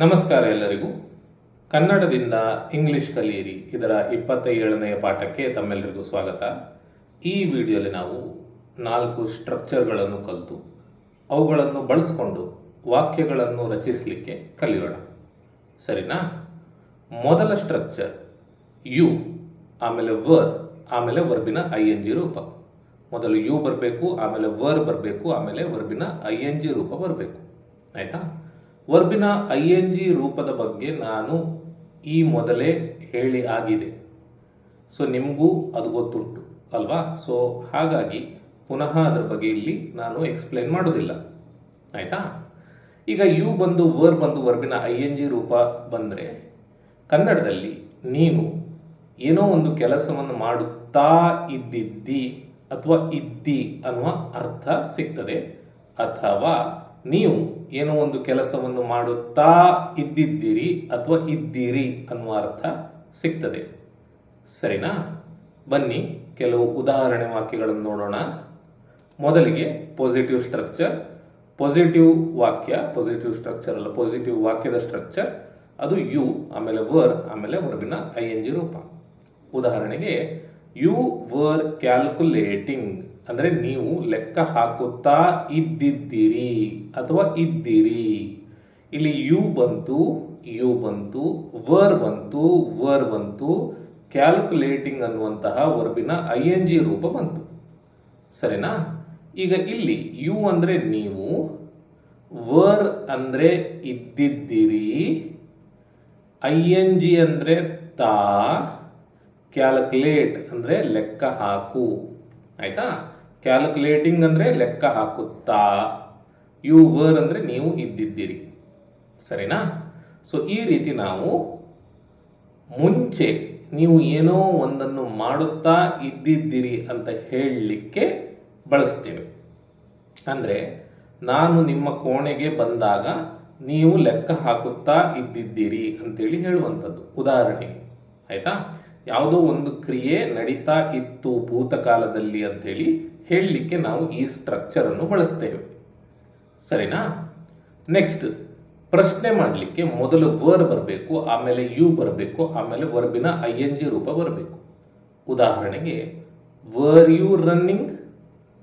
ನಮಸ್ಕಾರ ಎಲ್ಲರಿಗೂ. ಕನ್ನಡದಿಂದ ಇಂಗ್ಲಿಷ್ ಕಲಿಯಿರಿ. ಇದರ ಇಪ್ಪತ್ತೇಳನೆಯ ಪಾಠಕ್ಕೆ ತಮ್ಮೆಲ್ಲರಿಗೂ ಸ್ವಾಗತ. ಈ ವಿಡಿಯೋಲಿ ನಾವು ನಾಲ್ಕು ಸ್ಟ್ರಕ್ಚರ್ಗಳನ್ನು ಕಲಿತು, ಅವುಗಳನ್ನು ಬಳಸ್ಕೊಂಡು ವಾಕ್ಯಗಳನ್ನು ರಚಿಸಲಿಕ್ಕೆ ಕಲಿಯೋಣ. ಸರಿನಾ? ಮೊದಲ ಸ್ಟ್ರಕ್ಚರ್, ಯು, ಆಮೇಲೆ ವರ್ ಆಮೇಲೆ ವರ್ಬಿನ ಐ ಎನ್ ಜಿ ರೂಪ. ಮೊದಲು ಯು ಬರಬೇಕು, ಆಮೇಲೆ ವರ್ ಬರಬೇಕು, ಆಮೇಲೆ ವರ್ಬಿನ ಐ ಎನ್ ಜಿ ರೂಪ ಬರಬೇಕು. ಆಯಿತಾ? ವರ್ಬಿನ ಐ ಎನ್ ಜಿ ರೂಪದ ಬಗ್ಗೆ ನಾನು ಈ ಮೊದಲೇ ಹೇಳಿ ಆಗಿದೆ. ಸೊ ನಿಮಗೂ ಅದು ಗೊತ್ತುಂಟು, ಅಲ್ವಾ? ಸೊ ಹಾಗಾಗಿ ಪುನಃ ಅದರ ಬಗ್ಗೆ ಇಲ್ಲಿ ನಾನು ಎಕ್ಸ್ಪ್ಲೇನ್ ಮಾಡೋದಿಲ್ಲ. ಆಯಿತಾ? ಈಗ ಯು ಬಂದು ವರ್ ಬಂದು ವರ್ಬಿನ ಐ ಎನ್ ಜಿ ರೂಪ ಬಂದರೆ ಕನ್ನಡದಲ್ಲಿ ನೀನು ಏನೋ ಒಂದು ಕೆಲಸವನ್ನು ಮಾಡುತ್ತಾ ಇದ್ದಿದ್ದಿ ಅಥವಾ ಇದ್ದಿ ಅನ್ನುವ ಅರ್ಥ ಸಿಗ್ತದೆ. ಅಥವಾ ನೀವು ಏನೋ ಒಂದು ಕೆಲಸವನ್ನು ಮಾಡುತ್ತಾ ಇದ್ದಿದ್ದೀರಿ ಅಥವಾ ಇದ್ದೀರಿ ಅನ್ನುವ ಅರ್ಥ ಸಿಗ್ತದೆ. ಸರಿನಾ? ಬನ್ನಿ, ಕೆಲವು ಉದಾಹರಣೆ ವಾಕ್ಯಗಳನ್ನು ನೋಡೋಣ. ಮೊದಲಿಗೆ ಪಾಸಿಟಿವ್ ಸ್ಟ್ರಕ್ಚರ್ ಪಾಸಿಟಿವ್ ವಾಕ್ಯ ಪಾಸಿಟಿವ್ ಸ್ಟ್ರಕ್ಚರ್ ಅಲ್ಲ ಪಾಸಿಟಿವ್ ವಾಕ್ಯದ ಸ್ಟ್ರಕ್ಚರ್ ಅದು ಯು, ಆಮೇಲೆ ವರ್, ಆಮೇಲೆ ವರ್ಬಿನ ಐ ಎನ್ ಜಿ ರೂಪ. ಉದಾಹರಣೆಗೆ, ಯು ವರ್ ಕ್ಯಾಲ್ಕುಲೇಟಿಂಗ್. ಅಂದರೆ ನೀವು ಲೆಕ್ಕ ಹಾಕುತ್ತಾ ಇದ್ದಿದ್ದೀರಿ ಅಥವಾ ಇದ್ದೀರಿ. ಇಲ್ಲಿ ಯು ಬಂತು ಯು ಬಂತು, ವರ್ ಬಂತು ವರ್ ಬಂತು, ಕ್ಯಾಲ್ಕುಲೇಟಿಂಗ್ ಅನ್ನುವಂತಹ ವರ್ಬಿನ ಐ ಎನ್ ಜಿ ರೂಪ ಬಂತು. ಸರಿನಾ? ಈಗ ಇಲ್ಲಿ ಯು ಅಂದರೆ ನೀವು, ವರ್ ಅಂದರೆ ಇದ್ದಿದ್ದೀರಿ, ಐ ಎನ್ ಜಿ ಅಂದರೆ ತಾ, ಕ್ಯಾಲ್ಕುಲೇಟ್ ಅಂದರೆ ಲೆಕ್ಕ ಹಾಕು. ಆಯಿತಾ? ಕ್ಯಾಲ್ಕುಲೇಟಿಂಗ್ ಅಂದರೆ ಲೆಕ್ಕ ಹಾಕುತ್ತಾ? ಯು ವರ್ ಅಂದರೆ ನೀವು ಇದ್ದಿದ್ದೀರಿ. ಸರಿನಾ? ಸೊ ಈ ರೀತಿ ನಾವು ಮುಂಚೆ ನೀವು ಏನೋ ಒಂದನ್ನು ಮಾಡುತ್ತಾ ಇದ್ದಿದ್ದೀರಿ ಅಂತ ಹೇಳಲಿಕ್ಕೆ ಬಳಸ್ತೇವೆ. ಅಂದರೆ ನಾನು ನಿಮ್ಮ ಕೋಣೆಗೆ ಬಂದಾಗ ನೀವು ಲೆಕ್ಕ ಹಾಕುತ್ತಾ ಇದ್ದಿದ್ದೀರಿ ಅಂತೇಳಿ ಹೇಳುವಂಥದ್ದು. ಉದಾಹರಣೆ ಆಯಿತಾ? ಯಾವುದೋ ಒಂದು ಕ್ರಿಯೆ ನಡೀತಾ ಇತ್ತು ಭೂತಕಾಲದಲ್ಲಿ ಅಂತೇಳಿ ಹೇಳಲಿಕ್ಕೆ ನಾವು ಈ ಸ್ಟ್ರಕ್ಚರನ್ನು ಬಳಸ್ತೇವೆ. ಸರಿನಾ? ನೆಕ್ಸ್ಟ್ ಪ್ರಶ್ನೆ ಮಾಡಲಿಕ್ಕೆ ಮೊದಲು ವರ್ ಬರಬೇಕು, ಆಮೇಲೆ ಯು ಬರಬೇಕು, ಆಮೇಲೆ ವರ್ಬಿನ ಐ ಎನ್ ಜಿ ರೂಪ ಬರಬೇಕು. ಉದಾಹರಣೆಗೆ ವರ್ ಯು ರನ್ನಿಂಗ್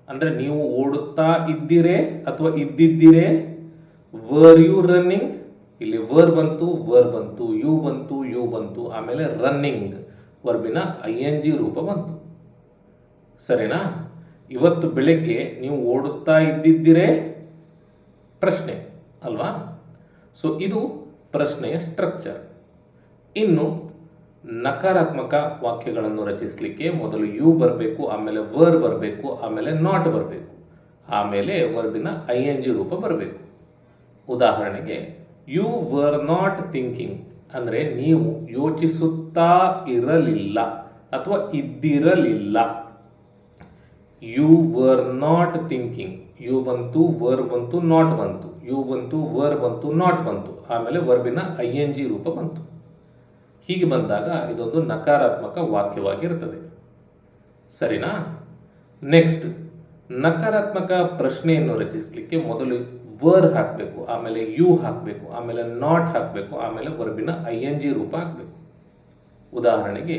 ಅಂದರೆ ನೀವು ಓಡುತ್ತಾ ಇದ್ದೀರೇ ಅಥವಾ ಇದ್ದಿದ್ದೀರೇ? ವರ್ ಯು ರನ್ನಿಂಗ್ ಇಲ್ಲಿ ವರ್ ಬಂತು ವರ್ ಬಂತು ಯು ಬಂತು ಯು ಬಂತು, ಆಮೇಲೆ ರನ್ನಿಂಗ್ ವರ್ಬಿನ ಐ ಎನ್ ಜಿ ರೂಪ ಬಂತು. ಸರಿನಾ? ಇವತ್ತು ಬೆಳಗ್ಗೆ ನೀವು ಓಡುತ್ತಾ ಇದ್ದಿದ್ದೀರೇ? ಪ್ರಶ್ನೆ, ಅಲ್ವಾ? ಸೊ ಇದು ಪ್ರಶ್ನೆಯ ಸ್ಟ್ರಕ್ಚರ್ ಇನ್ನು ನಕಾರಾತ್ಮಕ ವಾಕ್ಯಗಳನ್ನು ರಚಿಸಲಿಕ್ಕೆ ಮೊದಲು ಯು ಬರಬೇಕು, ಆಮೇಲೆ ವರ್ ಬರಬೇಕು, ಆಮೇಲೆ ನಾಟ್ ಬರಬೇಕು, ಆಮೇಲೆ ವರ್ಬಿನ ಐ ಎನ್ ಜಿ ರೂಪ ಬರಬೇಕು. ಉದಾಹರಣೆಗೆ ಯು ವರ್ ನಾಟ್ ಥಿಂಕಿಂಗ್ ಅಂದರೆ ನೀವು ಯೋಚಿಸುತ್ತಾ ಇರಲಿಲ್ಲ ಅಥವಾ ಇದ್ದಿರಲಿಲ್ಲ. You were not thinking you ಬಂತು ವರ್ ಬಂತು ನಾಟ್ ಬಂತು. ಯು ಬಂತು ವರ್ ಬಂತು ನಾಟ್ ಬಂತು. ಆಮೇಲೆ ವರ್ಬಿನ ಐ ಎನ್ ಜಿ ರೂಪ ಬಂತು. ಹೀಗೆ ಬಂದಾಗ ಇದೊಂದು ನಕಾರಾತ್ಮಕ ವಾಕ್ಯವಾಗಿರ್ತದೆ. ಸರಿನಾ? ನೆಕ್ಸ್ಟ್ ನಕಾರಾತ್ಮಕ ಪ್ರಶ್ನೆಯನ್ನು ರಚಿಸಲಿಕ್ಕೆ ಮೊದಲು ವರ್ ಹಾಕಬೇಕು, ಆಮೇಲೆ ಯು ಹಾಕಬೇಕು, ಆಮೇಲೆ ನಾಟ್ ಹಾಕಬೇಕು, ಆಮೇಲೆ ವರ್ಬಿನ ಐ ಎನ್ ಜಿ ರೂಪ ಹಾಕಬೇಕು. ಉದಾಹರಣೆಗೆ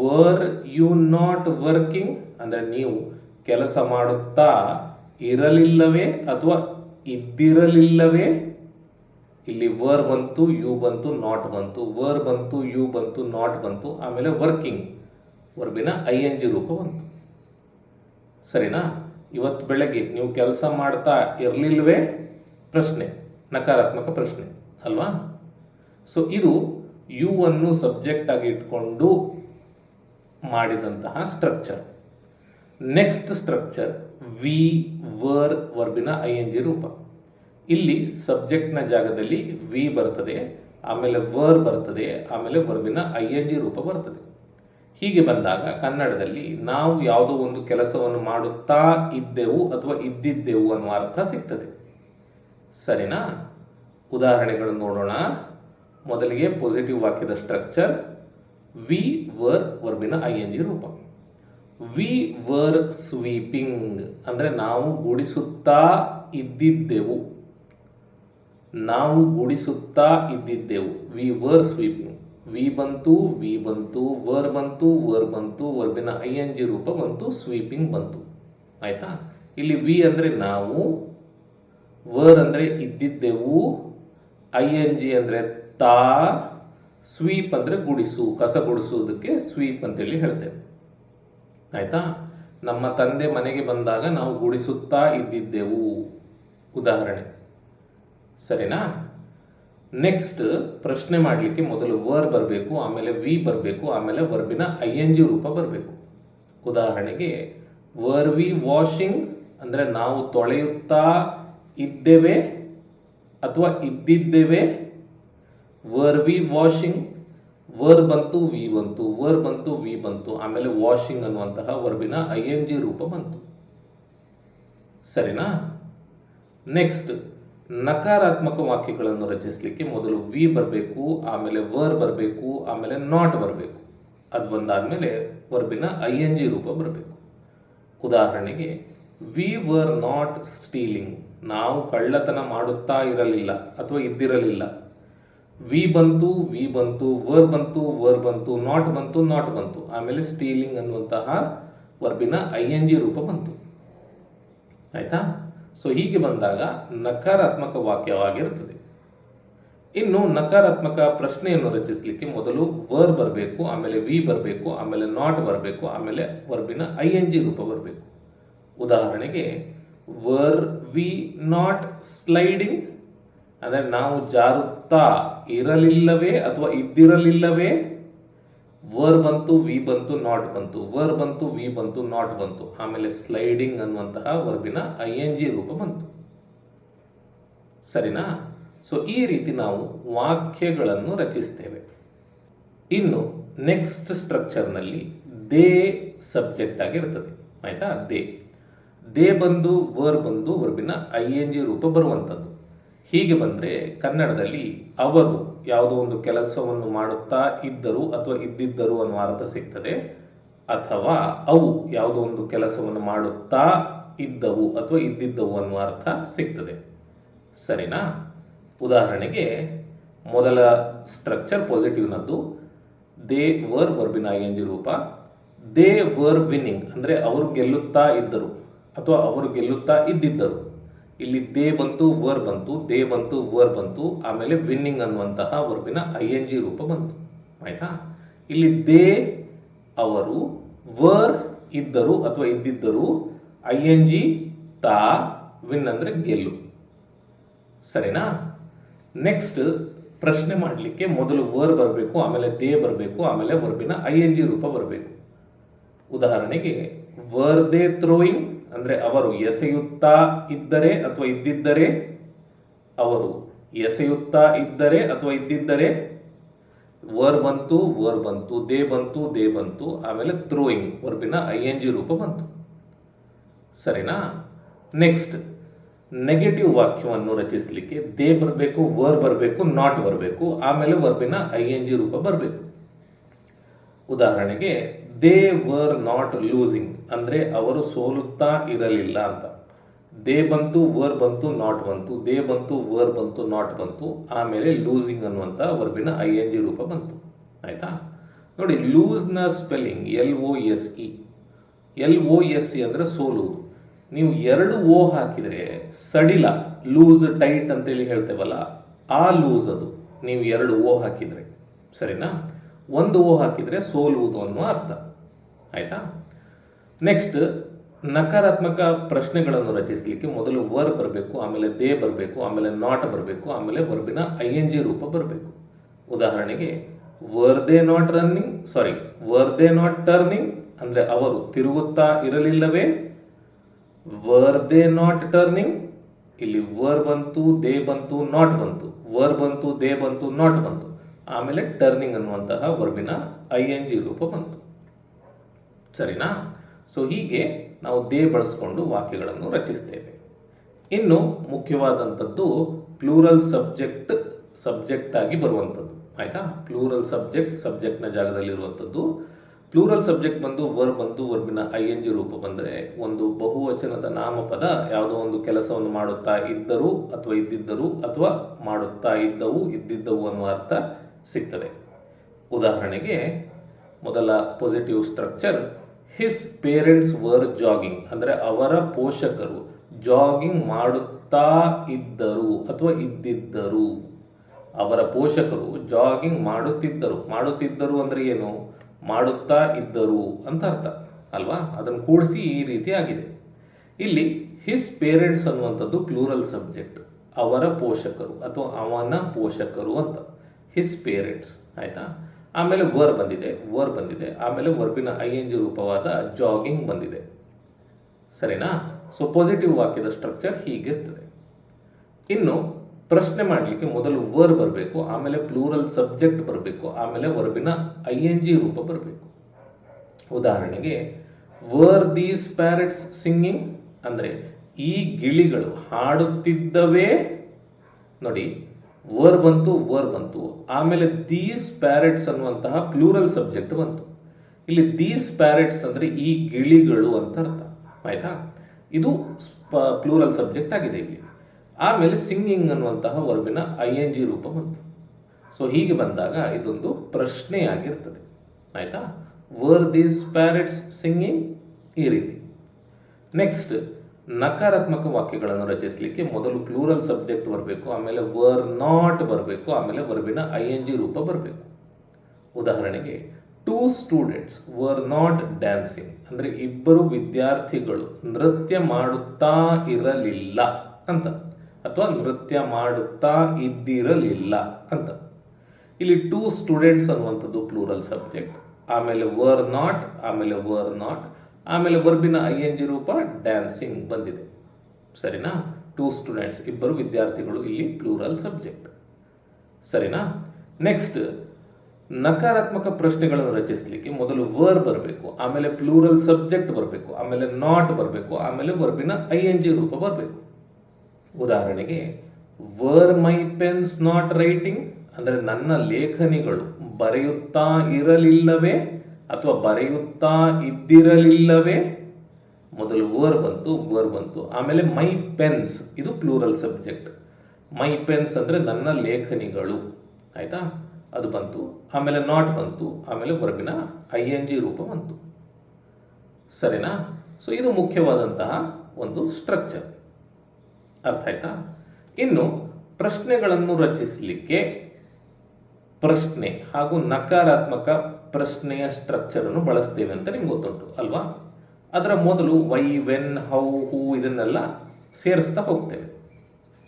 ವರ್ ಯು ನಾಟ್ ವರ್ಕಿಂಗ್ ಅಂದರೆ ನೀವು ಕೆಲಸ ಮಾಡುತ್ತಾ ಇರಲಿಲ್ಲವೇ ಅಥವಾ ಇದ್ದಿರಲಿಲ್ಲವೇ? ಇಲ್ಲಿ ವರ್ ಬಂತು ಯು ಬಂತು ನಾಟ್ ಬಂತು. ವರ್ ಬಂತು ಯು ಬಂತು ನಾಟ್ ಬಂತು. ಆಮೇಲೆ ವರ್ಕಿಂಗ್ ವರ್ಬಿನ ಐ ಎನ್ ಜಿ ರೂಪ ಬಂತು. ಸರಿನಾ? ಇವತ್ತು ಬೆಳಗ್ಗೆ ನೀವು ಕೆಲಸ ಮಾಡ್ತಾ ಇರಲಿಲ್ಲವೇ ಪ್ರಶ್ನೆ. ನಕಾರಾತ್ಮಕ ಪ್ರಶ್ನೆ. ಅಲ್ವಾ? ಸೊ ಇದು ಯು ಅನ್ನು ಸಬ್ಜೆಕ್ಟ್ ಆಗಿ ಇಟ್ಕೊಂಡು ಮಾಡಿದಂತಹ structure next structure we were ವರ್ಬಿನ I N G ರೂಪ. ಇಲ್ಲಿ ಸಬ್ಜೆಕ್ಟ್ನ ಜಾಗದಲ್ಲಿ ವಿ ಬರ್ತದೆ, ಆಮೇಲೆ ವರ್ ಬರ್ತದೆ, ಆಮೇಲೆ ವರ್ಬಿನ ಐ ಎನ್ ಜಿ ರೂಪ ಬರ್ತದೆ. ಹೀಗೆ ಬಂದಾಗ ಕನ್ನಡದಲ್ಲಿ ನಾವು ಯಾವುದೋ ಒಂದು ಕೆಲಸವನ್ನು ಮಾಡುತ್ತಾ ಇದ್ದೆವು ಅಥವಾ ಇದ್ದಿದ್ದೆವು ಅನ್ನುವ ಅರ್ಥ ಸಿಗ್ತದೆ. ಸರಿನಾ? ಉದಾಹರಣೆಗಳನ್ನು ನೋಡೋಣ. ಮೊದಲಿಗೆ ಪಾಸಿಟಿವ್ ವಾಕ್ಯದ ಸ್ಟ್ರಕ್ಚರ್ ವಿ ವರ್ ವರ್ಬಿನ ಐ ಎನ್ ಜಿ ರೂಪ. ವಿ ವರ್ ಸ್ವೀಪಿಂಗ್ ಅಂದರೆ ನಾವು ಗುಡಿಸುತ್ತಾ ಇದ್ದಿದ್ದೆವು. ನಾವು ಗುಡಿಸುತ್ತಾ ಇದ್ದಿದ್ದೆವು. ವಿ ವರ್ ಸ್ವೀಪಿಂಗ್ ವಿ ಬಂತು ವಿ ಬಂತು ವರ್ ಬಂತು ವರ್ ಬಂತು ವರ್ಬಿನ ಐ ಎನ್ ಜಿ ರೂಪ ಬಂತು ಸ್ವೀಪಿಂಗ್ ಬಂತು. ಆಯಿತಾ? ಇಲ್ಲಿ ವಿ ಅಂದರೆ ನಾವು ವರ್ ಅಂದರೆ ಇದ್ದಿದ್ದೆವು ಐ ಎನ್ ಜಿ ಅಂದರೆ ತಾ ಸ್ವೀಪ್ ಅಂದರೆ ಗುಡಿಸು, ಕಸ ಗುಡಿಸುವುದಕ್ಕೆ ಸ್ವೀಪ್ ಅಂತೇಳಿ ಹೇಳ್ತೇವೆ. ಆಯ್ತಾ? ನಮ್ಮ ತಂದೆ ಮನೆಗೆ ಬಂದಾಗ ನಾವು ಗುಡಿಸುತ್ತಾ ಇದ್ದಿದ್ದೆವು. ಉದಾಹರಣೆ. ಸರಿನಾ? ನೆಕ್ಸ್ಟ್ ಪ್ರಶ್ನೆ ಮಾಡಲಿಕ್ಕೆ ಮೊದಲು ವರ್ ಬರಬೇಕು, ಆಮೇಲೆ ವಿ ಬರಬೇಕು, ಆಮೇಲೆ ವರ್ಬಿನ ಐ ಎನ್ ಜಿ ರೂಪ ಬರಬೇಕು. ಉದಾಹರಣೆಗೆ ವರ್ ವಿ ವಾಷಿಂಗ್ ಅಂದರೆ ನಾವು ತೊಳೆಯುತ್ತಾ ಇದ್ದೇವೆ ಅಥವಾ ಇದ್ದಿದ್ದೇವೆ? ವರ್ ವಿ ವಾಷಿಂಗ್ ವರ್ ಬಂತು, ವಿ ಬಂತು, ವರ್ ಬಂತು, ವಿ ಬಂತು, ಆಮೇಲೆ ವಾಷಿಂಗ್ ಅನ್ನುವಂತಹ ವರ್ಬಿನ ಐ ಎನ್ ಜಿ ರೂಪ ಬಂತು. ಸರಿನಾ? ನೆಕ್ಸ್ಟ್, ನಕಾರಾತ್ಮಕ ವಾಕ್ಯಗಳನ್ನು ರಚಿಸಲಿಕ್ಕೆ ಮೊದಲು ವಿ ಬರಬೇಕು, ಆಮೇಲೆ ವರ್ ಬರಬೇಕು, ಆಮೇಲೆ ನಾಟ್ ಬರಬೇಕು. ಅದು ಬಂದಾದಮೇಲೆ ವರ್ಬಿನ ಐ ಎನ್ ಜಿ ರೂಪ ಬರಬೇಕು. ಉದಾಹರಣೆಗೆ, ವಿ ವರ್ ನಾಟ್ ಸ್ಟೀಲಿಂಗ್. ನಾವು ಕಳ್ಳತನ ಮಾಡುತ್ತಾ ಇರಲಿಲ್ಲ ಅಥವಾ ಇದ್ದಿರಲಿಲ್ಲ. ವಿ ಬಂತು ವಿ ಬಂತು ವರ್ ಬಂತು ವರ್ ಬಂತು ನಾಟ್ ಬಂತು ನಾಟ್ ಬಂತು. ಆಮೇಲೆ ಸ್ಟೀಲಿಂಗ್ ಅನ್ನುವಂತಹ ವರ್ಬಿನ ಐ ಎನ್ ಜಿ ರೂಪ ಬಂತು. ಆಯ್ತಾ? ಸೊ ಹೀಗೆ ಬಂದಾಗ ನಕಾರಾತ್ಮಕ ವಾಕ್ಯವಾಗಿರುತ್ತದೆ. ಇನ್ನು ನಕಾರಾತ್ಮಕ ಪ್ರಶ್ನೆಯನ್ನು ರಚಿಸಲಿಕ್ಕೆ ಮೊದಲು ವರ್ ಬರಬೇಕು, ಆಮೇಲೆ ವಿ ಬರಬೇಕು, ಆಮೇಲೆ ನಾಟ್ ಬರಬೇಕು, ಆಮೇಲೆ ವರ್ಬಿನ ಐ ಎನ್ ಜಿ ರೂಪ ಬರಬೇಕು. ಉದಾಹರಣೆಗೆ ವರ್ ವಿ ನಾಟ್ ಸ್ಲೈಡಿಂಗ್ ಅಂದರೆ ನಾವು ಜಾರುತ್ತಾ ಇರಲಿಲ್ಲವೇ ಅಥವಾ ಇದ್ದಿರಲಿಲ್ಲವೇ? ವರ್ ಬಂತು, ವಿ ಬಂತು, ನಾಟ್ ಬಂತು. ವರ್ ಬಂತು, ವಿ ಬಂತು, ನಾಟ್ ಬಂತು. ಆಮೇಲೆ ಸ್ಲೈಡಿಂಗ್ ಅನ್ನುವಂತಹ ವರ್ಬಿನ ಐ ಎನ್ ಜಿ ರೂಪ ಬಂತು. ಸರಿನಾ? ಸೊ ಈ ರೀತಿ ನಾವು ವಾಕ್ಯಗಳನ್ನು ರಚಿಸ್ತೇವೆ. ಇನ್ನು ನೆಕ್ಸ್ಟ್ ಸ್ಟ್ರಕ್ಚರ್ನಲ್ಲಿ ದೇ ಸಬ್ಜೆಕ್ಟ್ ಆಗಿರ್ತದೆ. ಆಯಿತಾ? ದೇ. ದೇ ಬಂದು, ವರ್ ಬಂದು, ವರ್ಬಿನ ಐ ಎನ್ ಜಿ ರೂಪ ಬರುವಂಥದ್ದು. ಹೀಗೆ ಬಂದರೆ ಕನ್ನಡದಲ್ಲಿ ಅವರು ಯಾವುದೋ ಒಂದು ಕೆಲಸವನ್ನು ಮಾಡುತ್ತಾ ಇದ್ದರು ಅಥವಾ ಇದ್ದಿದ್ದರು ಅನ್ನುವ ಅರ್ಥ ಸಿಗ್ತದೆ. ಅಥವಾ ಅವು ಯಾವುದೋ ಒಂದು ಕೆಲಸವನ್ನು ಮಾಡುತ್ತಾ ಇದ್ದವು ಅಥವಾ ಇದ್ದಿದ್ದವು ಅನ್ನುವ ಅರ್ಥ ಸಿಗ್ತದೆ. ಸರಿನಾ? ಉದಾಹರಣೆಗೆ, ಮೊದಲ ಸ್ಟ್ರಕ್ಚರ್ ಪಾಸಿಟಿವ್ನದ್ದು ದೇ ವರ್ ವರ್ಬಿನ ಎನ್ ರೂಪ. ದೇ ವರ್ ವಿನ್ನಿಂಗ್ ಅಂದರೆ ಅವರು ಗೆಲ್ಲುತ್ತಾ ಇದ್ದರು ಅಥವಾ ಅವರು ಗೆಲ್ಲುತ್ತಾ ಇದ್ದಿದ್ದರು. ಇಲ್ಲಿ ದೇ ಬಂತು, ವರ್ ಬಂತು, ದೇ ಬಂತು, ವರ್ ಬಂತು, ಆಮೇಲೆ ವಿನ್ನಿಂಗ್ ಅನ್ನುವಂತಹ ವರ್ಬಿನ ಐ ಎನ್ ಜಿ ರೂಪ ಬಂತು. ಆಯ್ತಾ? ಇಲ್ಲಿ ದೇ ಅವರು, ವರ್ ಇದ್ದರು ಅಥವಾ ಇದ್ದಿದ್ದರು ಐ ಎನ್ ಜಿ ತಾ, ವಿನ್ ಅಂದರೆ ಗೆಲ್ಲು. ಸರಿನಾ? ನೆಕ್ಸ್ಟ್ ಪ್ರಶ್ನೆ ಮಾಡಲಿಕ್ಕೆ ಮೊದಲು ವರ್ ಬರಬೇಕು, ಆಮೇಲೆ ದೇ ಬರಬೇಕು, ಆಮೇಲೆ ವರ್ಬಿನ ಐ ಎನ್ ಜಿ ರೂಪ ಬರಬೇಕು. ಉದಾಹರಣೆಗೆ ವರ್ ದೇ ಥ್ರೋಯಿಂಗ್ ಅಂದರೆ ಅವರು ಎಸೆಯುತ್ತಾ ಇದ್ದರೆ ಅಥವಾ ಇದ್ದಿದ್ದರೆ, ಅವರು ಎಸೆಯುತ್ತಾ ಇದ್ದರೆ ಅಥವಾ ಇದ್ದಿದ್ದರೆ, ವರ್ ಬಂತು ವರ್ ಬಂತು, ದೇ ಬಂತು ದೇ ಬಂತು, ಆಮೇಲೆ ಥ್ರೋಯಿಂಗ್ ವರ್ಬಿನ ಐ ಎನ್ ಜಿ ರೂಪ ಬಂತು. ಸರಿನಾ? ನೆಕ್ಸ್ಟ್, ನೆಗೆಟಿವ್ ವಾಕ್ಯವನ್ನು ರಚಿಸಲಿಕ್ಕೆ ದೇ ಬರಬೇಕು, ವರ್ ಬರಬೇಕು, ನಾಟ್ ಬರಬೇಕು, ಆಮೇಲೆ ವರ್ಬಿನ ಐ ಎನ್ ಜಿ ರೂಪ ಬರಬೇಕು. ಉದಾಹರಣೆಗೆ ದೇ ವರ್ ನಾಟ್ ಲೂಸಿಂಗ್ ಅಂದರೆ ಅವರು ಸೋಲುತ್ತಾ ಇರಲಿಲ್ಲ ಅಂತ. ದೇ ಬಂತು ವರ್ ಬಂತು ನಾಟ್ ಬಂತು. ದೇ ಬಂತು ವರ್ ಬಂತು ನಾಟ್ ಬಂತು. ಆಮೇಲೆ ಲೂಸಿಂಗ್ ಅನ್ನುವಂಥ ವರ್ಬಿನ ಐ ಎನ್ ಜಿ ರೂಪ ಬಂತು. ಆಯಿತಾ? ನೋಡಿ ಲೂಸ್ನ spelling L O S E L O S E ಅಂದರೆ ಸೋಲುವುದು. ನೀವು ಎರಡು ಓ ಹಾಕಿದರೆ ಸಡಿಲ ಲೂಸ್ ಟೈಟ್ ಅಂತೇಳಿ ಹೇಳ್ತೇವಲ್ಲ, ಆ ಲೂಸ್ ಅದು. ನೀವು ಎರಡು ಓ ಹಾಕಿದರೆ. ಸರಿನಾ? ಒಂದು ಓ ಹಾಕಿದರೆ ಸೋಲುವುದು ಅನ್ನುವ ಅರ್ಥ. ಆಯಿತಾ? ನೆಕ್ಸ್ಟ್ ನಕಾರಾತ್ಮಕ ಪ್ರಶ್ನೆಗಳನ್ನು ರಚಿಸಲಿಕ್ಕೆ ಮೊದಲು ವರ್ ಬರಬೇಕು, ಆಮೇಲೆ ದೇ ಬರಬೇಕು, ಆಮೇಲೆ ನಾಟ್ ಬರಬೇಕು, ಆಮೇಲೆ ವರ್ಬಿನ ಐ ಎನ್ ಜಿ ರೂಪ ಬರಬೇಕು. ಉದಾಹರಣೆಗೆ were they not running sorry were they not turning ಅಂದರೆ ಅವರು ತಿರುಗುತ್ತಾ ಇರಲಿಲ್ಲವೇ? ವರ್ ದೇ ನಾಟ್ ಟರ್ನಿಂಗ್ ಇಲ್ಲಿ ವರ್ ಬಂತು ದೇ ಬಂತು ನಾಟ್ ಬಂತು. ವರ್ ಬಂತು ದೇ ಬಂತು ನಾಟ್ ಬಂತು. ಆಮೇಲೆ ಟರ್ನಿಂಗ್ ಅನ್ನುವಂತಹ ವರ್ಬಿನ ಐ ಎನ್ ಜಿ ರೂಪ ಬಂತು. ಸರಿನಾ? ಸೊ ಹೀಗೆ ನಾವು ದೇ ಬಳಸ್ಕೊಂಡು ವಾಕ್ಯಗಳನ್ನು ರಚಿಸ್ತೇವೆ. ಇನ್ನು ಮುಖ್ಯವಾದಂಥದ್ದು ಪ್ಲೂರಲ್ ಸಬ್ಜೆಕ್ಟ್ ಸಬ್ಜೆಕ್ಟ್ ಆಗಿ ಬರುವಂಥದ್ದು. ಆಯಿತಾ? ಪ್ಲೂರಲ್ ಸಬ್ಜೆಕ್ಟ್ ಸಬ್ಜೆಕ್ಟ್ನ ಜಾಗದಲ್ಲಿರುವಂಥದ್ದು. ಪ್ಲೂರಲ್ ಸಬ್ಜೆಕ್ಟ್ ಬಂದು ವರ್ ಬಂದು ವರ್ಬಿನ ಐ ಎನ್ ಜಿ ರೂಪ ಬಂದರೆ ಒಂದು ಬಹುವಚನದ ನಾಮಪದ ಯಾವುದೋ ಒಂದು ಕೆಲಸವನ್ನು ಮಾಡುತ್ತಾ ಇದ್ದರು ಅಥವಾ ಇದ್ದಿದ್ದರು ಅಥವಾ ಮಾಡುತ್ತಾ ಇದ್ದವು, ಇದ್ದಿದ್ದವು ಅನ್ನುವ ಅರ್ಥ ಸಿಗ್ತದೆ. ಉದಾಹರಣೆಗೆ, ಮೊದಲ positive structure his parents were jogging ಅಂದರೆ ಅವರ ಪೋಷಕರು ಜಾಗಿಂಗ್ ಮಾಡುತ್ತಾ ಇದ್ದರು ಅಥವಾ ಇದ್ದಿದ್ದರು. ಅವರ ಪೋಷಕರು ಜಾಗಿಂಗ್ ಮಾಡುತ್ತಿದ್ದರು. ಮಾಡುತ್ತಿದ್ದರು ಅಂದರೆ ಏನು? ಮಾಡುತ್ತಾ ಇದ್ದರು ಅಂತ ಅರ್ಥ, ಅಲ್ವಾ? ಅದನ್ನು ಕೂಡಿಸಿ ಈ ರೀತಿ ಆಗಿದೆ. ಇಲ್ಲಿ ಹಿಸ್ ಪೇರೆಂಟ್ಸ್ ಅನ್ನುವಂಥದ್ದು ಪ್ಲೂರಲ್ ಸಬ್ಜೆಕ್ಟ್ ಅವರ ಪೋಷಕರು ಅಥವಾ ಅವನ ಪೋಷಕರು ಅಂತ. ಹಿಸ್ ಪೇರೆಂಟ್ಸ್ ಆಯಿತಾ? ಆಮೇಲೆ ವರ್ ಬಂದಿದೆ ವರ್ ಬಂದಿದೆ. ಆಮೇಲೆ ವರ್ಬಿನ ಐ ಎನ್ ಜಿ ರೂಪವಾದ ಜಾಗಿಂಗ್ ಬಂದಿದೆ. ಸರಿನಾ? ಸೊ ಪಾಸಿಟಿವ್ ವಾಕ್ಯದ ಸ್ಟ್ರಕ್ಚರ್ ಹೀಗಿರ್ತದೆ. ಇನ್ನು, ಪ್ರಶ್ನೆ ಮಾಡಲಿಕ್ಕೆ ಮೊದಲು ವರ್ ಬರಬೇಕು, ಆಮೇಲೆ ಪ್ಲೂರಲ್ ಸಬ್ಜೆಕ್ಟ್ ಬರಬೇಕು, ಆಮೇಲೆ ವರ್ಬಿನ ಐ ಎನ್ ಜಿ ರೂಪ ಬರಬೇಕು. ಉದಾಹರಣೆಗೆ ವರ್ ದೀಸ್ ಪ್ಯಾರೆಟ್ಸ್ ಸಿಂಗಿಂಗ್ ಅಂದರೆ, ಈ ಗಿಳಿಗಳು ಹಾಡುತ್ತಿದ್ದವೇ? ನೋಡಿ ವರ್ ಬಂತು ವರ್ ಬಂತು. ಆಮೇಲೆ ದೀಸ್ ಪ್ಯಾರೆಟ್ಸ್ ಅನ್ನುವಂತಹ ಪ್ಲೂರಲ್ ಸಬ್ಜೆಕ್ಟ್ ಬಂತು. ಇಲ್ಲಿ ದೀಸ್ ಪ್ಯಾರೆಟ್ಸ್ ಅಂದರೆ ಈ ಗಿಳಿಗಳು ಅಂತ ಅರ್ಥ. ಆಯ್ತಾ? ಇದು ಪ್ಲೂರಲ್ ಸಬ್ಜೆಕ್ಟ್ ಆಗಿದೆ ಇಲ್ಲಿ. ಆಮೇಲೆ ಸಿಂಗಿಂಗ್ ಅನ್ನುವಂತಹ ವರ್ಬಿನ ಐ ಎನ್ ಜಿ ರೂಪ ಬಂತು. ಸೊ ಹೀಗೆ ಬಂದಾಗ ಇದೊಂದು ಪ್ರಶ್ನೆಯಾಗಿರ್ತದೆ. ಆಯಿತಾ? ವರ್ ದೀಸ್ ಪ್ಯಾರೆಟ್ಸ್ ಸಿಂಗಿಂಗ್ ಈ ರೀತಿ. ನೆಕ್ಸ್ಟ್ ನಕಾರಾತ್ಮಕ ವಾಕ್ಯಗಳನ್ನು ರಚಿಸಲಿಕ್ಕೆ ಮೊದಲು ಪ್ಲೂರಲ್ ಸಬ್ಜೆಕ್ಟ್ ಬರಬೇಕು, ಆಮೇಲೆ ವರ್ ನಾಟ್ ಬರಬೇಕು, ಆಮೇಲೆ ವರ್ಬಿನ ಐ ಎನ್ ಜಿ ರೂಪ ಬರಬೇಕು. ಉದಾಹರಣೆಗೆ two students were not dancing ಅಂದರೆ ಇಬ್ಬರು ವಿದ್ಯಾರ್ಥಿಗಳು ನೃತ್ಯ ಮಾಡುತ್ತಾ ಇರಲಿಲ್ಲ ಅಂತ, ಅಥವಾ ನೃತ್ಯ ಮಾಡುತ್ತಾ ಇದ್ದಿರಲಿಲ್ಲ ಅಂತ. ಇಲ್ಲಿ ಟೂ ಸ್ಟೂಡೆಂಟ್ಸ್ ಅನ್ನುವಂಥದ್ದು ಪ್ಲೂರಲ್ ಸಬ್ಜೆಕ್ಟ್. ಆಮೇಲೆ ವರ್ ನಾಟ್ ಆಮೇಲೆ ವರ್ ನಾಟ್ ಆಮೇಲೆ ವರ್ಬಿನ ಐ ಎನ್ ಜಿ ರೂಪ ಡ್ಯಾನ್ಸಿಂಗ್ ಬಂದಿದೆ. ಸರಿನಾ? ಟೂ ಸ್ಟೂಡೆಂಟ್ಸ್ ಇಬ್ಬರು ವಿದ್ಯಾರ್ಥಿಗಳು ಇಲ್ಲಿ ಪ್ಲೂರಲ್ ಸಬ್ಜೆಕ್ಟ್ ಸರಿನಾ? ನೆಕ್ಸ್ಟ್ ನಕಾರಾತ್ಮಕ ಪ್ರಶ್ನೆಗಳನ್ನು ರಚಿಸಲಿಕ್ಕೆ ಮೊದಲು ವರ್ ಬರಬೇಕು, ಆಮೇಲೆ ಪ್ಲೂರಲ್ ಸಬ್ಜೆಕ್ಟ್ ಬರಬೇಕು, ಆಮೇಲೆ ನಾಟ್ ಬರಬೇಕು, ಆಮೇಲೆ ವರ್ಬಿನ ಐ ಎನ್ ಜಿ ರೂಪ ಬರಬೇಕು. ಉದಾಹರಣೆಗೆ were my pens not writing ಅಂದರೆ ನನ್ನ ಲೇಖನಿಗಳು ಬರೆಯುತ್ತಾ ಇರಲಿಲ್ಲವೇ? ಅಥವಾ ಬರೆಯುತ್ತಾ ಇದ್ದಿರಲಿಲ್ಲವೇ? ಮೊದಲು ವರ್ ಬಂತು ವರ್ ಬಂತು. ಆಮೇಲೆ ಮೈ ಪೆನ್ಸ್ ಇದು ಪ್ಲೂರಲ್ ಸಬ್ಜೆಕ್ಟ್ ಮೈ ಪೆನ್ಸ್ ಅಂದರೆ ನನ್ನ ಲೇಖನಿಗಳು. ಆಯಿತಾ? ಅದು ಬಂತು. ಆಮೇಲೆ ನಾಟ್ ಬಂತು. ಆಮೇಲೆ ವರ್ಬಿನ ಐ ಎನ್ ಜಿ ರೂಪ ಬಂತು. ಸರಿನಾ? ಸೊ ಇದು ಮುಖ್ಯವಾದಂತಹ ಒಂದು ಸ್ಟ್ರಕ್ಚರ್ ಅರ್ಥ ಆಯ್ತಾ? ಇನ್ನು ಪ್ರಶ್ನೆಗಳನ್ನು ರಚಿಸಲಿಕ್ಕೆ ಪ್ರಶ್ನೆ ಹಾಗೂ ನಕಾರಾತ್ಮಕ ಪ್ರಶ್ನೆಯ ಸ್ಟ್ರಕ್ಚರನ್ನು ಬಳಸ್ತೇವೆ ಅಂತ ನಿಮ್ಗೆ ಗೊತ್ತುಂಟು, ಅಲ್ವಾ? ಅದರ ಮೊದಲು ವೈ ವೆನ್ ಹೌ ಹೂ ಇದನ್ನೆಲ್ಲ ಸೇರಿಸ್ತಾ ಹೋಗ್ತೇವೆ.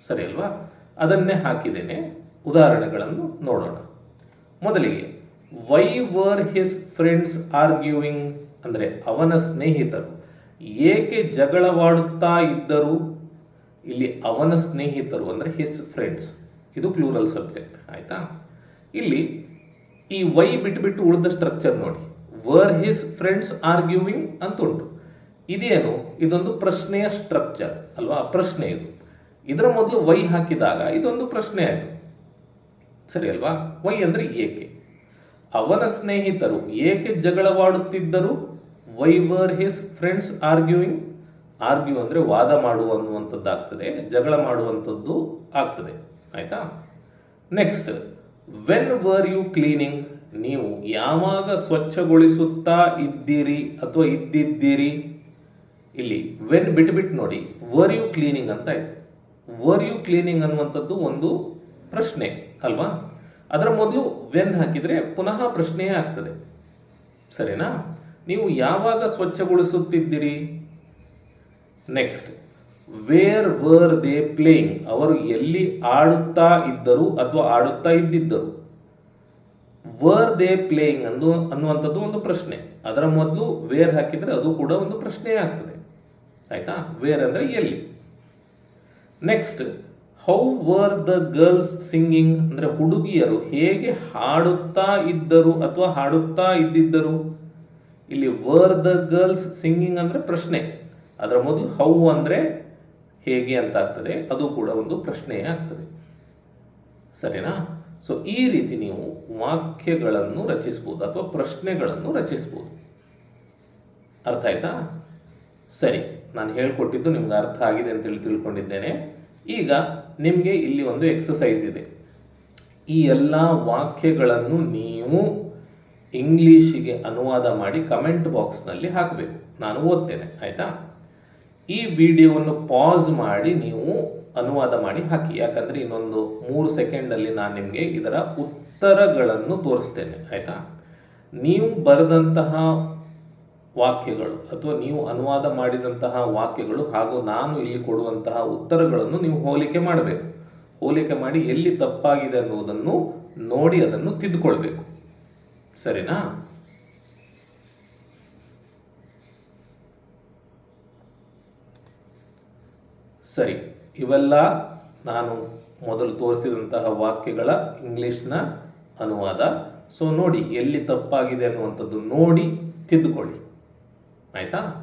ಸರಿ ಅಲ್ವಾ? ಅದನ್ನೇ ಹಾಕಿದ್ದೇನೆ. ಉದಾಹರಣೆಗಳನ್ನು ನೋಡೋಣ. ಮೊದಲಿಗೆ why were his friends arguing ಅಂದರೆ ಅವನ ಸ್ನೇಹಿತರು ಏಕೆ ಜಗಳವಾಡುತ್ತಾ ಇದ್ದರು? ಇಲ್ಲಿ ಅವನ ಸ್ನೇಹಿತರು ಅಂದರೆ ಹಿಸ್ ಫ್ರೆಂಡ್ಸ್ ಇದು ಪ್ಲೂರಲ್ ಸಬ್ಜೆಕ್ಟ್ ಆಯಿತಾ? ಇಲ್ಲಿ ಈ ವೈ ಬಿಟ್ಬಿಟ್ಟು ಉಳಿದ ಸ್ಟ್ರಕ್ಚರ್ ನೋಡಿ. ವರ್ ಹಿಸ್ ಫ್ರೆಂಡ್ಸ್ ಆರ್ಗ್ಯೂವಿಂಗ್ ಅಂತ ಉಂಟು ಇದೇನು? ಇದೊಂದು ಪ್ರಶ್ನೆಯ ಸ್ಟ್ರಕ್ಚರ್ ಅಲ್ವಾ? ಪ್ರಶ್ನೆ ಇದು. ಇದರ ಮೊದಲು ವೈ ಹಾಕಿದಾಗ ಇದೊಂದು ಪ್ರಶ್ನೆ ಆಯಿತು. ಸರಿ ಅಲ್ವಾ? ವೈ ಅಂದರೆ ಏಕೆ? ಅವನ ಸ್ನೇಹಿತರು ಏಕೆ ಜಗಳವಾಡುತ್ತಿದ್ದರು? Why were his friends arguing argue ಅಂದರೆ ವಾದ ಮಾಡುವ ಅನ್ನುವಂಥದ್ದು ಆಗ್ತದೆ ಜಗಳ ಮಾಡುವಂಥದ್ದು ಆಗ್ತದೆ. ಆಯಿತಾ? Next when were you cleaning ನೀವು ಯಾವಾಗ ಸ್ವಚ್ಛಗೊಳಿಸುತ್ತಾ ಇದ್ದೀರಿ ಅಥವಾ ಇದ್ದಿದ್ದೀರಿ? ಇಲ್ಲಿ ವೆನ್ ಬಿಟ್ಬಿಟ್ಟು ನೋಡಿ. ವರ್ ಯು ಕ್ಲೀನಿಂಗ್ ಅಂತ ಆಯಿತು. ವರ್ ಯು ಕ್ಲೀನಿಂಗ್ ಅನ್ನುವಂಥದ್ದು ಒಂದು ಪ್ರಶ್ನೆ, ಅಲ್ವಾ? ಅದರ ಮೊದಲು ವೆನ್ ಹಾಕಿದರೆ ಪುನಃ ಪ್ರಶ್ನೆಯೇ ಆಗ್ತದೆ. ಸರಿನಾ? ನೀವು ಯಾವಾಗ ಸ್ವಚ್ಛಗೊಳಿಸುತ್ತಿದ್ದೀರಿ? Next where were they playing ಅವರು ಎಲ್ಲಿ ಆಡುತ್ತಾ ಇದ್ದರು ಅಥವಾ ಆಡುತ್ತಾ ಇದ್ದಿದ್ದರು? ವರ್ ದೇ ಪ್ಲೇಯಿಂಗ್ ಅಂದು ಅನ್ನುವಂಥದ್ದು ಒಂದು ಪ್ರಶ್ನೆ. ಅದರ ಮೊದಲು ವೇರ್ ಹಾಕಿದರೆ ಅದು ಕೂಡ ಒಂದು ಪ್ರಶ್ನೆ ಆಗ್ತದೆ. ಆಯ್ತಾ? ವೇರ್ ಅಂದರೆ ಎಲ್ಲಿ? Next how were the girls singing ಅಂದರೆ ಹುಡುಗಿಯರು ಹೇಗೆ ಹಾಡುತ್ತಾ ಇದ್ದರು ಅಥವಾ ಹಾಡುತ್ತಾ ಇದ್ದಿದ್ದರು? ಇಲ್ಲಿ ವರ್ ದ ಗರ್ಲ್ಸ್ ಸಿಂಗಿಂಗ್ ಅಂದರೆ ಪ್ರಶ್ನೆ. ಅದರ ಮೊದಲು ಹೌ ಅಂದರೆ ಹೇಗೆ ಅಂತ ಆಗ್ತದೆ? ಅದು ಕೂಡ ಒಂದು ಪ್ರಶ್ನೆಯೇ ಆಗ್ತದೆ. ಸರಿನಾ? ಸೊ ಈ ರೀತಿ ನೀವು ವಾಕ್ಯಗಳನ್ನು ರಚಿಸ್ಬೋದು ಅಥವಾ ಪ್ರಶ್ನೆಗಳನ್ನು ರಚಿಸ್ಬೋದು. ಅರ್ಥ ಆಯ್ತಾ? ಸರಿ, ನಾನು ಹೇಳ್ಕೊಟ್ಟಿದ್ದು ನಿಮ್ಗೆ ಅರ್ಥ ಆಗಿದೆ ಅಂತೇಳಿ ತಿಳ್ಕೊಂಡಿದ್ದೇನೆ. ಈಗ ನಿಮಗೆ ಇಲ್ಲಿ ಒಂದು ಎಕ್ಸಸೈಸ್ ಇದೆ. ಈ ಎಲ್ಲ ವಾಕ್ಯಗಳನ್ನು ನೀವು ಇಂಗ್ಲೀಷಿಗೆ ಅನುವಾದ ಮಾಡಿ ಕಮೆಂಟ್ ಬಾಕ್ಸ್ನಲ್ಲಿ ಹಾಕಬೇಕು. ನಾನು ಓದ್ತೇನೆ, ಆಯಿತಾ? ಈ ವಿಡಿಯೋವನ್ನು ಪಾಸ್ ಮಾಡಿ ನೀವು ಅನುವಾದ ಮಾಡಿ ಹಾಕಿ. ಯಾಕಂದರೆ ಇನ್ನೊಂದು ಮೂರು ಸೆಕೆಂಡಲ್ಲಿ ನಾನು ನಿಮಗೆ ಇದರ ಉತ್ತರಗಳನ್ನು ತೋರಿಸ್ತೇನೆ, ಆಯಿತಾ? ನೀವು ಬರೆದಂತಹ ವಾಕ್ಯಗಳು ಅಥವಾ ನೀವು ಅನುವಾದ ಮಾಡಿದಂತಹ ವಾಕ್ಯಗಳು ಹಾಗೂ ನಾನು ಇಲ್ಲಿ ಕೊಡುವಂತಹ ಉತ್ತರಗಳನ್ನು ನೀವು ಹೋಲಿಕೆ ಮಾಡಬೇಕು. ಹೋಲಿಕೆ ಮಾಡಿ ಎಲ್ಲಿ ತಪ್ಪಾಗಿದೆ ಅನ್ನುವುದನ್ನು ನೋಡಿ, ಅದನ್ನು ತಿದ್ದುಕೊಳ್ಬೇಕು. ಸರಿನಾ? ಸರಿ, ಇವೆಲ್ಲ ನಾನು ಮೊದಲು ತೋರಿಸಿದಂತಹ ವಾಕ್ಯಗಳ ಇಂಗ್ಲೀಷ್ನ ಅನುವಾದ. ಸೊ ನೋಡಿ, ಎಲ್ಲಿ ತಪ್ಪಾಗಿದೆ ಅನ್ನುವಂಥದ್ದು ನೋಡಿ ತಿದ್ದುಕೊಳ್ಳಿ. ಆಯಿತಾ?